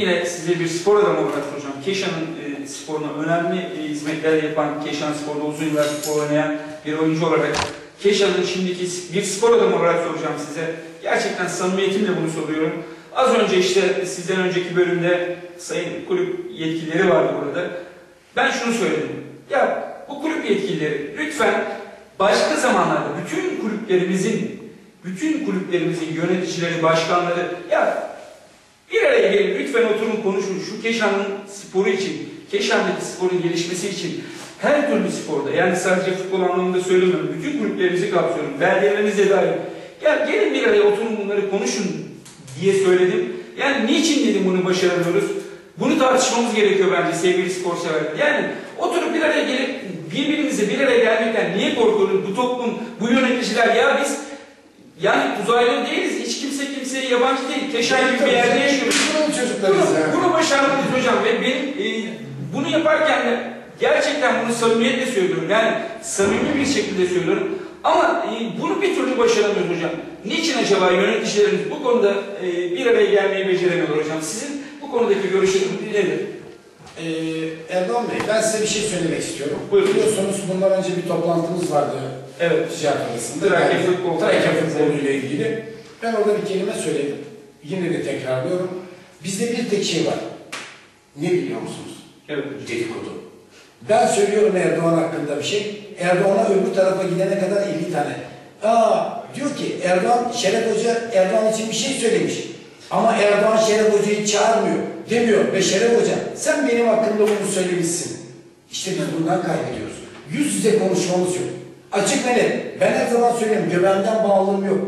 Yine size bir spor adamı olarak soracağım. Keşan'ın e, sporuna önemli e, hizmetler yapan, Keşan Spor'da uzun yıllar spor oynayan bir oyuncu olarak Keşan'ın şimdiki bir spor adamı olarak soracağım size. Gerçekten samimiyetimle bunu soruyorum. Az önce işte sizden önceki bölümde sayın kulüp yetkilileri vardı burada. Ben şunu söyledim. Ya bu kulüp yetkilileri lütfen başka zamanlarda bütün kulüplerimizin bütün kulüplerimizin yöneticileri, başkanları ya bir araya gelin lütfen oturun konuşun şu Keşan'ın sporu için, Keşan'daki sporun gelişmesi için her türlü sporda yani sadece futbol anlamında söylemiyorum. Bütün kulüplerimizi kapsıyorum. Belgelerimize dair. Ya gelin bir araya oturun bunları konuşun diye söyledim. Yani niçin dedim bunu başaramıyoruz? Bunu tartışmamız gerekiyor bence sevgili spor severler. Yani oturup bir araya gelip birbirimize bir araya gelmekten niye korkuyoruz? Bu toplum, bu yöneticiler ya biz yani uzaylı değiliz. Hiç kimse kimseye yabancı değil. Gibi bir yerde yaşıyoruz. Bunun çocuklarız Bunu, yani. bunu başardınız hocam ve benim e, bunu yaparken de gerçekten bunu samimiyetle söylüyorum. Yani samimi bir şekilde söylüyorum. Ama e, bunu bir türlü başaramıyoruz hocam. Niçin acaba yöneticilerimiz bu konuda e, bir araya gelmeyi beceremiyorlar hocam? Sizin bu konudaki görüşünüz nedir? Ee, Erdoğan Bey, ben size bir şey söylemek istiyorum. Buyurun. Biliyorsunuz bundan önce bir toplantımız vardı Evet. ticaret arasında. Trakya Yani futbol. Trakya futbolu ile ilgili. Ben orada bir kelime söyledim. Yine de tekrarlıyorum. Bizde bir tek şey var. Ne biliyor musunuz? Evet. Dedikodu. Ben söylüyorum Erdoğan hakkında bir şey. Erdoğan'a öbür tarafa gidene kadar 50 tane. Aa diyor ki Erdoğan, Şeref Hoca Erdoğan için bir şey söylemiş. Ama Erdoğan Şeref Hoca'yı çağırmıyor. Demiyor ve Şeref Hoca sen benim hakkımda bunu söylemişsin. İşte biz bundan kaybediyoruz. Yüz yüze konuşmamız yok. Açık net. Ben her zaman söylüyorum göbeğimden bağlılığım yok.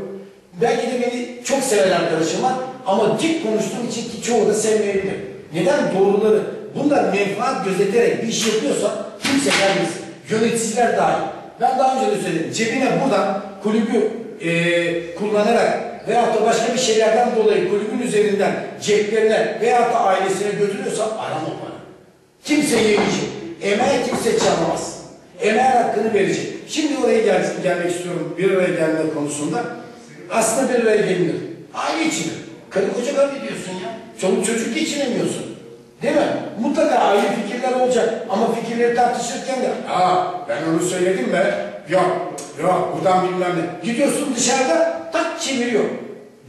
Belki de beni çok seven arkadaşım var ama dik konuştuğum için ki çoğu da sevmeyebilir. Neden? Doğruları. Bunlar menfaat gözeterek bir iş yapıyorsa kimse gelmesin. Yöneticiler dahil. Ben daha önce de söyledim. Cebine buradan kulübü eee, kullanarak veyahut da başka bir şeylerden dolayı kulübün üzerinden ceplerine veyahut da ailesine götürüyorsa arama para. Kimse yemeyecek. Emeğe kimse çalmaz. Emeğe hakkını verecek. Şimdi oraya gel gelmek istiyorum bir araya gelme konusunda. Aslında bir araya gelinir. Aile içindir. Karı koca kaybediyorsun ya. Çoluk çocuk geçinemiyorsun. Değil mi? Mutlaka ayrı fikirler olacak. Ama fikirleri tartışırken de aa ben onu söyledim be. Yok, yok buradan bilmem ne. Gidiyorsun dışarıda tak çeviriyor.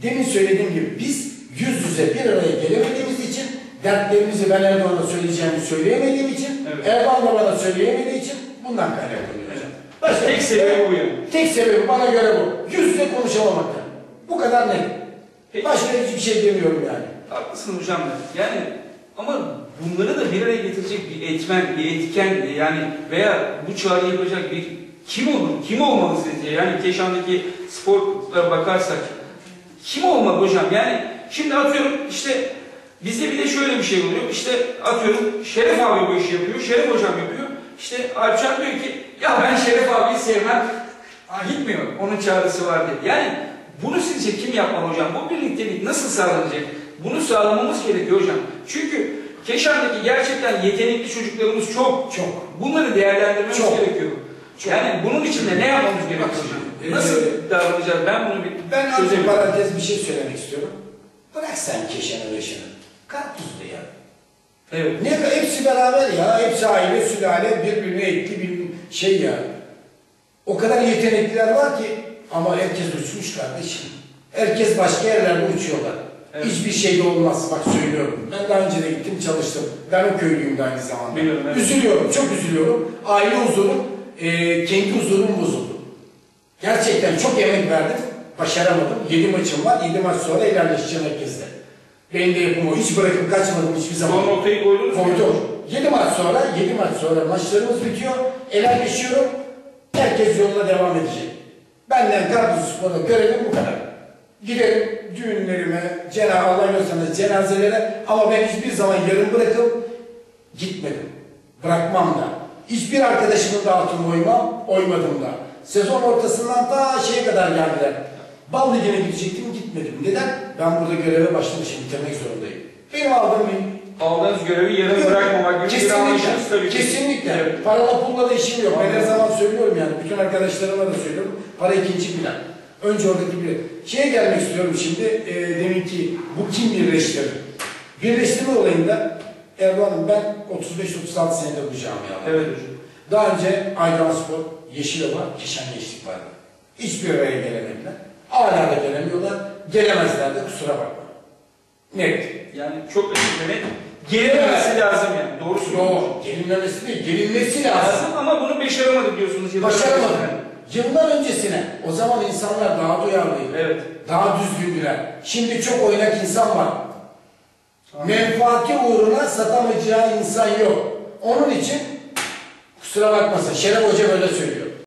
Demin söylediğim gibi biz yüz yüze bir araya gelemediğimiz için dertlerimizi ben Erdoğan'a söyleyeceğimi söyleyemediğim için Evet. Erdoğan da bana söyleyemediği için bundan kaynaklanıyor hocam. Başka Tek sebebi bu yani. Tek sebebi bana göre bu. Yüz yüze konuşamamaktan. Bu kadar net. Peki. Başka hiçbir şey demiyorum yani. Haklısın hocam da. Yani ama bunları da bir araya getirecek bir etmen, bir etken yani veya bu çağrı yapacak bir kim olur, kim olmalı sizce? Yani Keşan'daki sporlara bakarsak kim olmalı hocam? Yani şimdi atıyorum işte bizde bir de şöyle bir şey oluyor. İşte atıyorum Şeref abi bu işi yapıyor, Şeref hocam yapıyor. İşte Alpcan diyor ki ya ben Şeref abiyi sevmem. Gitmiyor. Onun çağrısı var diye. Yani bunu sizce kim yapmalı hocam? Bu birliktelik nasıl sağlanacak? Bunu sağlamamız gerekiyor hocam. Çünkü Keşan'daki gerçekten yetenekli çocuklarımız çok. Çok. Bunları değerlendirmemiz Çok. gerekiyor. Çok. Yani bunun için de ne yapmamız gerekiyor hocam? Ee, Nasıl davranacağız? Ben bunu bir Ben çözemiyorum. antiparantez bir şey söylemek istiyorum. Bırak sen keşanı beşini. Karpuzlu ya. Evet. Ne hepsi beraber ya. Hepsi aile, sülale, birbirine ekli bir şey ya. O kadar yetenekliler var ki ama herkes uçmuş kardeşim. Herkes başka yerlerde uçuyorlar. Evet. Hiçbir şey olmaz bak söylüyorum. Ben daha önce de gittim çalıştım. Ben o köylüyüm de aynı zamanda. Biliyorum, evet. Üzülüyorum, çok üzülüyorum. Aile huzurum, e, kendi huzurum bozuldu. Gerçekten çok emek verdim. Başaramadım. Yedi maçım var. Yedi maç sonra ilerleşeceğim herkesle. Benim de yapım o. Hiç bırakıp kaçmadım hiçbir zaman. Son noktayı koydunuz mu? Koydum. 7 maç sonra, 7 maç sonra maçlarımız bitiyor. Helalleşiyorum. Herkes yoluna devam edecek. Benden Trabzonspor'da görevim bu kadar. Giderim düğünlerime, cena Allah göstermez cenazelere ama ben hiçbir zaman yarım bırakıp gitmedim. Bırakmam da. Hiçbir arkadaşımın da altını oymam, oymadım da. Sezon ortasından ta şeye kadar geldiler. Bal Ligi'ne gidecektim, gitmedim. Neden? Ben burada göreve başlamışım, bitirmek zorundayım. Benim aldığım bir Aldığınız görevi yarım bırakmamak gibi bir anlayışınız tabii ki. Kesinlikle. Evet. Parala pulla da işim yok. Ben her zaman söylüyorum yani. Bütün arkadaşlarıma da söylüyorum. Para ikinci plan. Önce oradaki bir şeye gelmek istiyorum şimdi. E, demin ki bu kim birleştirir? Birleştirme olayında Erdoğan'ım ben 35-36 senedir bu camiada. Evet hocam. Daha önce Aydan Spor, Yeşilova, Keşan Gençlik vardı. Hiçbir araya gelemediler. Hala da gelemiyorlar. Gelemezler de kusura bakma. Net. Yani çok özür dilerim. Gelinmemesi lazım yani. Doğru söylüyorsun. Yok, gelinmemesi değil, gelinmesi lazım. Lazım ama bunu başaramadık diyorsunuz. yıllar Başaramadı. öncesinde. Yıllar öncesine, o zaman insanlar daha duyarlıydı. Evet. Daha düzgündüler. Şimdi çok oynak insan var. Menfaati uğruna satamayacağı insan yok. Onun için kusura bakmasın Şeref Hoca böyle söylüyor.